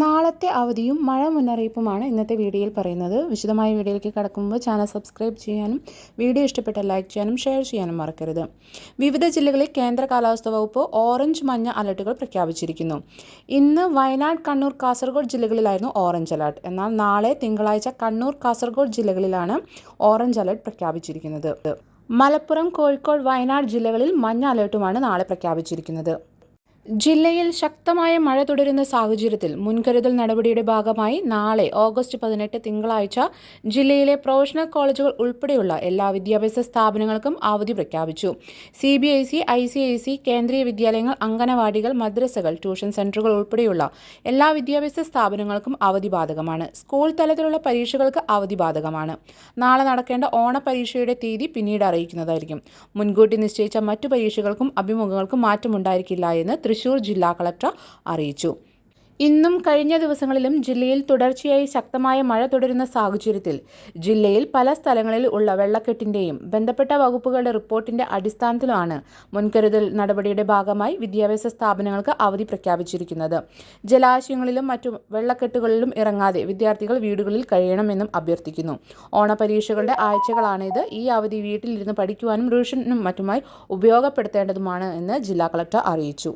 നാളത്തെ അവധിയും മഴ മുന്നറിയിപ്പുമാണ് ഇന്നത്തെ വീഡിയോയിൽ പറയുന്നത്. വിശദമായ വീഡിയോയിലേക്ക് കടക്കുമ്പോൾ ചാനൽ സബ്സ്ക്രൈബ് ചെയ്യാനും വീഡിയോ ഇഷ്ടപ്പെട്ട ലൈക്ക് ചെയ്യാനും ഷെയർ ചെയ്യാനും മറക്കരുത്. വിവിധ ജില്ലകളിൽ കേന്ദ്ര കാലാവസ്ഥാ വകുപ്പ് ഓറഞ്ച് മഞ്ഞ അലർട്ടുകൾ പ്രഖ്യാപിച്ചിരിക്കുന്നു. ഇന്ന് വയനാട് കണ്ണൂർ കാസർഗോഡ് ജില്ലകളിലായിരുന്നു ഓറഞ്ച് അലർട്ട്. എന്നാൽ നാളെ തിങ്കളാഴ്ച കണ്ണൂർ കാസർഗോഡ് ജില്ലകളിലാണ് ഓറഞ്ച് അലർട്ട് പ്രഖ്യാപിച്ചിരിക്കുന്നത്. മലപ്പുറം കോഴിക്കോട് വയനാട് ജില്ലകളിൽ മഞ്ഞ അലേർട്ടുമാണ് നാളെ പ്രഖ്യാപിച്ചിരിക്കുന്നത്. ജില്ലയിൽ ശക്തമായ മഴ തുടരുന്ന സാഹചര്യത്തിൽ മുൻകരുതൽ നടപടിയുടെ ഭാഗമായി നാളെ ഓഗസ്റ്റ് പതിനെട്ട് തിങ്കളാഴ്ച ജില്ലയിലെ പ്രൊഫഷണൽ കോളേജുകൾ ഉൾപ്പെടെയുള്ള എല്ലാ വിദ്യാഭ്യാസ സ്ഥാപനങ്ങൾക്കും അവധി പ്രഖ്യാപിച്ചു. C B I C I C I C കേന്ദ്രീയ വിദ്യാലയങ്ങൾ അംഗനവാടികൾ മദ്രസകൾ ട്യൂഷൻ സെന്ററുകൾ ഉൾപ്പെടെയുള്ള എല്ലാ വിദ്യാഭ്യാസ സ്ഥാപനങ്ങൾക്കും അവധി ബാധകമാണ്. സ്കൂൾ തലത്തിലുള്ള പരീക്ഷകൾക്ക് അവധി ബാധകമാണ്. നാളെ നടക്കേണ്ട ഓണപരീക്ഷയുടെ തീയതി പിന്നീട് അറിയിക്കുന്നതായിരിക്കും. മുൻകൂട്ടി നിശ്ചയിച്ച മറ്റു പരീക്ഷകൾക്കും അഭിമുഖങ്ങൾക്കും മാറ്റമുണ്ടായിരിക്കില്ല എന്ന് തൃശൂർ ജില്ലാ കളക്ടർ അറിയിച്ചു. ഇന്നും കഴിഞ്ഞ ദിവസങ്ങളിലും ജില്ലയിൽ തുടർച്ചയായി ശക്തമായ മഴ തുടരുന്ന സാഹചര്യത്തിൽ ജില്ലയിൽ പല സ്ഥലങ്ങളിൽ ഉള്ള വെള്ളക്കെട്ടിന്റെയും ബന്ധപ്പെട്ട വകുപ്പുകളുടെ റിപ്പോർട്ടിന്റെ അടിസ്ഥാനത്തിലാണ് മുൻകരുതൽ നടപടിയുടെ ഭാഗമായി വിദ്യാഭ്യാസ സ്ഥാപനങ്ങൾക്ക് അവധി പ്രഖ്യാപിച്ചിരിക്കുന്നത്. ജലാശയങ്ങളിലും മറ്റു വെള്ളക്കെട്ടുകളിലും ഇറങ്ങാതെ വിദ്യാർത്ഥികൾ വീടുകളിൽ കഴിയണമെന്നും അഭ്യർത്ഥിക്കുന്നു. ഓണപരീക്ഷകളുടെ ആഴ്ചകളാണിത് ഈ അവധി വീട്ടിലിരുന്ന് പഠിക്കുവാനും റിവിഷനും മറ്റുമായി ഉപയോഗപ്പെടുത്തേണ്ടതുമാണ് എന്ന് ജില്ലാ കളക്ടർ അറിയിച്ചു.